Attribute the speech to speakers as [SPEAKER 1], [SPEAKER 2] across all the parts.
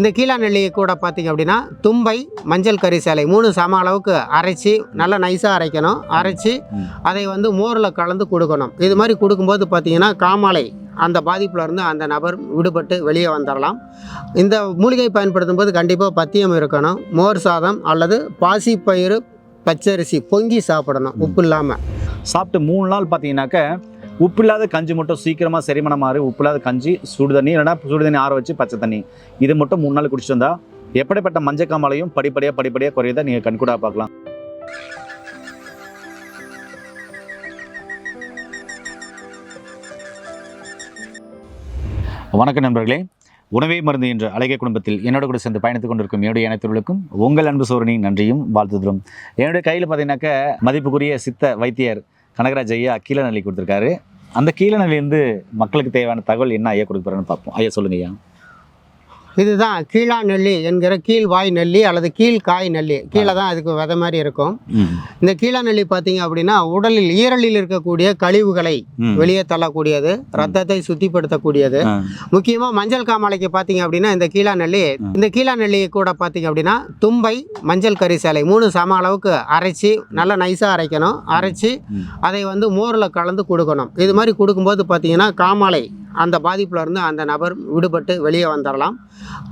[SPEAKER 1] இந்த கீழாநெல்லியை கூட பார்த்தீங்க அப்படின்னா தும்பை மஞ்சள் கறி சேலை மூணு சம அளவுக்கு அரைச்சி நல்லா நைஸாக அரைக்கணும். அரைச்சி அதை வந்து மோரில் கலந்து கொடுக்கணும். இது மாதிரி கொடுக்கும்போது பார்த்தீங்கன்னா காமாலை அந்த பாதிப்புலேருந்து அந்த நபர் விடுபட்டு வெளியே வந்துடலாம் இந்த மூலிகை பயன்படுத்தும் போது கண்டிப்பாக பத்தியம் இருக்கணும். மோர் சாதம் அல்லது பாசிப்பயிறு பச்சரிசி பொங்கி சாப்பிடணும். உப்பு இல்லாமல்
[SPEAKER 2] சாப்பிட்டு மூணு நாள் பார்த்தீங்கன்னாக்க உப்பு இல்லாத கஞ்சி மட்டும் சீக்கிரமாக செரிமணம் மாறி உப்பு இல்லாத கஞ்சி சுடு தண்ணி இல்லைன்னா சுடு தண்ணி ஆற வச்சு பச்சை தண்ணி. இது மட்டும் மூணு நாள் குடிச்சிட்டு எப்படிப்பட்ட மஞ்சக்காமலையும் படிப்படியாக படிப்படியாக குறையதை நீங்கள் கண்கூடா பார்க்கலாம். வணக்கம் நண்பர்களே. உணவே மருந்து என்ற அழகிய குடும்பத்தில் என்னோட கூட சேர்ந்து பயணித்துக் கொண்டிருக்கும் என்னுடைய அனைத்துகளுக்கும் உங்கள் அன்பு சோரணி நன்றியும் வாழ்த்துதலும். என்னுடைய கையில் பார்த்தீங்கன்னாக்க மதிப்புக்குரிய சித்த வைத்தியர் கனகராஜ் ஐயா கீழநல்லி கொடுத்துருக்காரு. அந்த கீழநெல்லிருந்து மக்களுக்கு தேவையான தகவல் என்ன ஐயா கொடுக்குறாருன்னு பார்ப்போம். ஐயா சொல்லுங்க ஐயா
[SPEAKER 1] இதுதான் கீழா நெல்லி என்கிற கீழ் வாய் நெல்லி அல்லது கீழ் காய் நெல்லி. கீழே தான் அதுக்கு விதை மாதிரி இருக்கும். இந்த கீழா நெல்லி பார்த்தீங்க அப்படின்னா உடலில் ஈரலில் இருக்கக்கூடிய கழிவுகளை. வெளியே தள்ளக்கூடியது ரத்தத்தை சுத்திப்படுத்தக்கூடியது. முக்கியமாக மஞ்சள் காமாலைக்கு பார்த்தீங்க அப்படின்னா இந்த கீழா நெல்லி. இந்த கீழா நெல்லி கூட பார்த்தீங்க அப்படின்னா தும்பை மஞ்சள் கறி சேலை மூணு சம அளவுக்கு அரைச்சி நல்லா நைஸாக அரைக்கணும். அரைச்சி. அதை வந்து மோரில் கலந்து கொடுக்கணும். இது மாதிரி கொடுக்கும்போது பார்த்தீங்கன்னா காமாலை அந்த பாதிப்புல இருந்து அந்த நபர் விடுபட்டு வெளியே வந்துடலாம்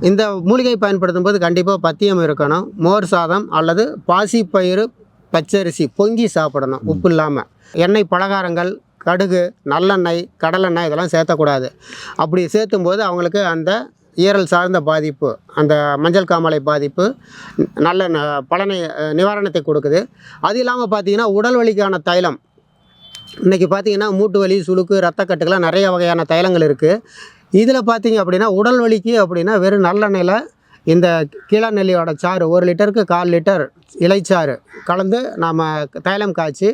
[SPEAKER 1] இந்த மூலிகை பயன்படுத்தும் போது கண்டிப்பாக பத்தியம் இருக்கணும் மோர் சாதம் அல்லது பாசிப்பயிறு பச்சரிசி பொங்கி சாப்பிடணும். உப்பு இல்லாமல் எண்ணெய் பலகாரங்கள் கடுகு நல்லெண்ணெய் கடலெண்ணெய் இதெல்லாம் சேர்த்தக்கூடாது. அப்படி சேர்த்தும் போது அவங்களுக்கு அந்த ஈரல் சார்ந்த பாதிப்பு அந்த மஞ்சள் காமாலை பாதிப்பு நல்ல ந- பலனை நிவாரணத்தை கொடுக்குது. அது இல்லாமல் பார்த்தீங்கன்னா உடல் வலிக்கான தைலம் இன்றைக்கி பார்த்தீங்கன்னா மூட்டு வலி சுளுக்கு ரத்தக்கட்டுக்கெல்லாம் நிறைய வகையான தைலங்கள் இருக்குது இதில் பார்த்திங்க அப்படின்னா உடல் வலிக்கு அப்படின்னா வெறும் நல்லெண்ணெயில் இந்த கீழநெல்லியோட சாறு ஒரு லிட்டருக்கு கால் லிட்டர் இலைச்சாறு கலந்து நாம் தைலம் காய்ச்சி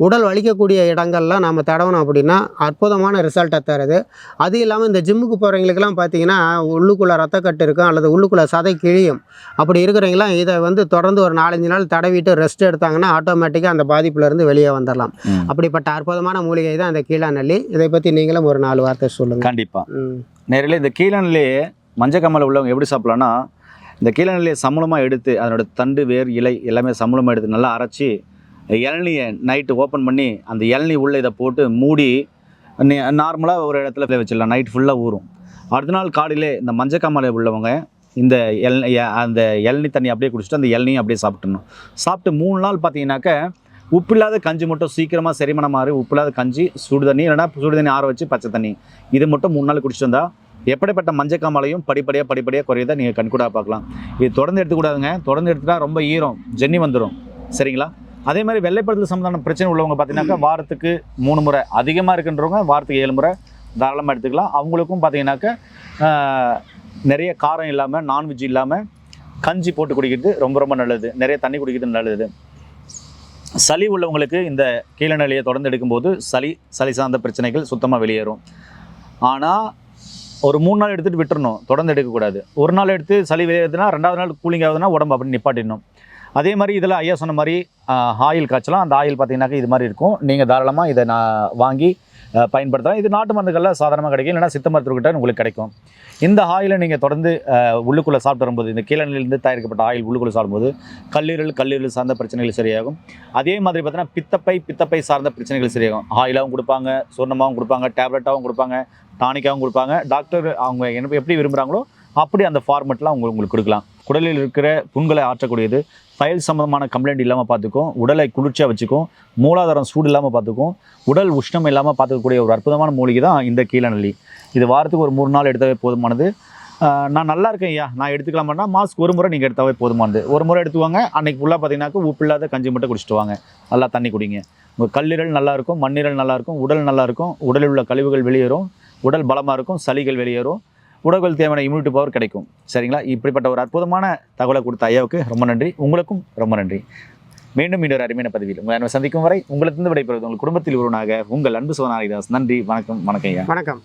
[SPEAKER 1] உடல் வலிக்கக்கூடிய இடங்கள்லாம் நாம் தடவணும் அப்படின்னா அற்புதமான ரிசல்ட்டை தருது. அது இல்லாமல் இந்த ஜிம்முக்கு போகிறவங்களுக்கெல்லாம் பார்த்தீங்கன்னா உள்ளுக்குள்ளே ரத்தக்கட்டு இருக்கும் அல்லது உள்ளுக்குள்ளே சதை கிழியும். அப்படி இருக்கிறவங்களாம் இதை வந்து தொடர்ந்து ஒரு நாலஞ்சு நாள் தடவிட்டு ரெஸ்ட் எடுத்தாங்கன்னா ஆட்டோமேட்டிக்காக அந்த பாதிப்புலேருந்து வெளியே வந்துடலாம். அப்படிப்பட்ட அற்புதமான மூலிகை தான் அந்த கீழாநெல்லி இதை பற்றி நீங்களும் ஒரு நாலு வார்த்தை சொல்லுங்கள்
[SPEAKER 2] கண்டிப்பா.
[SPEAKER 1] ம்.
[SPEAKER 2] நேரில் இந்த கீழநிலையே மஞ்சக்கம்மல உள்ளவங்க எப்படி சாப்பிடலாம்னா இந்த கீழநிலையை சமூலமாக எடுத்து அதனோட தண்டு வேர் இலை எல்லாமே சமூலமாக எடுத்து நல்லா அரைச்சி இளநியை நைட்டு ஓப்பன் பண்ணி அந்த இளநீ உள்ளே இதை போட்டு மூடி நார்மலாக ஒரு இடத்துல வச்சிடலாம். நைட் ஃபுல்லாக ஊறும். அடுத்த நாள் காலையிலே இந்த மஞ்சக்காமலை உள்ளவங்க இந்த எல் அந்த இளநீ தண்ணி அப்படியே குடிச்சிட்டு அந்த இளநியும் அப்படியே சாப்பிட்ணும் சாப்பிட்டு மூணு நாள் பார்த்தீங்கன்னாக்க உப்பு இல்லாத கஞ்சி மட்டும் சீக்கிரமாக செரிமானம் மாறி உப்பு இல்லாத கஞ்சி சுடு தண்ணி இல்லைன்னா சுடு தண்ணி ஆற வச்சு பச்சை தண்ணி. இது மட்டும் மூணு நாள் குடிச்சிட்டு வந்தால் எப்படிப்பட்ட மஞ்சக்காமலையும் படிப்படியாக படிப்படியாக குறையதை நீங்கள் கண்கூடாக பார்க்கலாம். இது தொடர்ந்து எடுத்துக்கூடாதுங்க. தொடர்ந்து எடுத்துட்டா ரொம்ப ஈரம் ஜென்னி வந்துடும் சரிங்களா? அதே மாதிரி வெள்ளைப்படுத்தல் சம்பந்தமான பிரச்சனை உள்ளவங்க பார்த்தீங்கன்னாக்கா வாரத்துக்கு மூணு முறை அதிகமாக இருக்குன்றவங்க வாரத்துக்கு ஏழு முறை தாராளமாக எடுத்துக்கலாம். அவங்களுக்கும் பார்த்தீங்கன்னாக்கா நிறைய காரம் இல்லாமல் நான்வெஜ் இல்லாமல் கஞ்சி போட்டு குடிக்கிறது ரொம்ப ரொம்ப நல்லது. நிறைய தண்ணி குடிக்கிறது நல்லது. சளி உள்ளவங்களுக்கு இந்த கீழநிலையை தொடர்ந்து எடுக்கும்போது சளி சளி சார்ந்த பிரச்சனைகள் சுத்தமாக வெளியேறும். ஆனால் ஒரு மூணு நாள் எடுத்துகிட்டு விட்டுறணும். தொடர்ந்து எடுக்கக்கூடாது. ஒரு நாள் எடுத்து சளி வெளியேறுதுன்னா ரெண்டாவது நாள் கூலிங் ஆகுதுன்னா உடம்பு அப்படி நிப்பாட்டிடணும். அதே மாதிரி இதில் ஐயா சொன்ன மாதிரி ஆயில் காய்ச்சலாம். அந்த ஆயில் பார்த்தீங்கன்னாக்கா இது மாதிரி இருக்கும். நீங்கள் தாராளமாக இதை நான் வாங்கி பயன்படுத்தலாம். இது நாட்டு மருந்துகளில் சாதாரணமாக கிடைக்கும். இல்லைனா சித்த மருத்துவர்கிட்ட உங்களுக்கு கிடைக்கும். இந்த ஆயிலை நீங்கள் தொடர்ந்து உள்ளுக்குள்ளே சாப்பிட்டு வரும்போது இந்த கீழநிலிருந்து தயாரிக்கப்பட்ட ஆயில் உள்ளுக்குள்ளே சாப்பிடும்போது கல்லீரல் கல்லீரல் சார்ந்த பிரச்சனைகள் சரியாகும். அதே மாதிரி பார்த்தீங்கன்னா பித்தப்பை பித்தப்பை சார்ந்த பிரச்சனைகள் சரியாகும். ஆயிலாகவும் கொடுப்பாங்க சொர்ணமாகவும் கொடுப்பாங்க டேப்லெட்டாகவும் கொடுப்பாங்க டானிக்காகவும் கொடுப்பாங்க. டாக்டர் அவங்க என்ன எப்படி விரும்புகிறாங்களோ அப்படி அந்த ஃபார்மெட்லாம் உங்களுக்கு உங்களுக்கு கொடுக்கலாம். குடலில் இருக்கிற புண்களை ஆற்றக்கூடியது. ஃபைல் சம்மந்தமான கம்ப்ளைண்ட் இல்லாமல் பார்த்துக்கும் உடலை குளிர்ச்சியாக வச்சுக்கும் மூலாதாரம் சூடு இல்லாமல் பார்த்துக்கும் உடல் உஷ்ணம் இல்லாமல் பார்த்துக்கக்கூடிய ஒரு அற்புதமான மூலிகை தான் இந்த கீழநெல்லி இது வாரத்துக்கு ஒரு மூணு நாள் எடுத்தாவே போதுமானது. நான் நல்லா இருக்கேன் ஐயா. நான் எடுத்துக்கலாமான்னா மாஸ்க் ஒரு முறை நீங்கள் எடுத்தாவே போதுமானது. ஒரு முறை எடுத்துவாங்க அன்றைக்கி ஃபுல்லாக பார்த்தீங்கன்னாக்கா உப்பு இல்லாத கஞ்சி மட்டும் குடிச்சிட்டு வாங்க. நல்லா தண்ணி குடிங்க. உங்கள் கல்லீரல் நல்லாயிருக்கும் மண்ணீரல் நல்லாயிருக்கும் உடல் நல்லாயிருக்கும் உடலில் உள்ள கழிவுகள் வெளியேறும். உடல் பலமாக இருக்கும் சளிகள் வெளியேறும். உடல்கள் தேவையான இம்யூனிட்டி பவர் கிடைக்கும். சரிங்களா? இப்படிப்பட்ட ஒரு அற்புதமான தகவலை கொடுத்த ஐயாவுக்கு ரொம்ப நன்றி. உங்களுக்கும் ரொம்ப நன்றி. மீண்டும் இன்னொரு அருமையான பதிவில் உங்களை சந்திக்கும் வரை உங்களுக்கு விடைபெறுவது உங்கள் குடும்பத்தில் ஒருவனாக உங்கள் அன்பு சோனாரிதாஸ் நன்றி வணக்கம் வணக்கம் ஐயா.
[SPEAKER 1] வணக்கம்.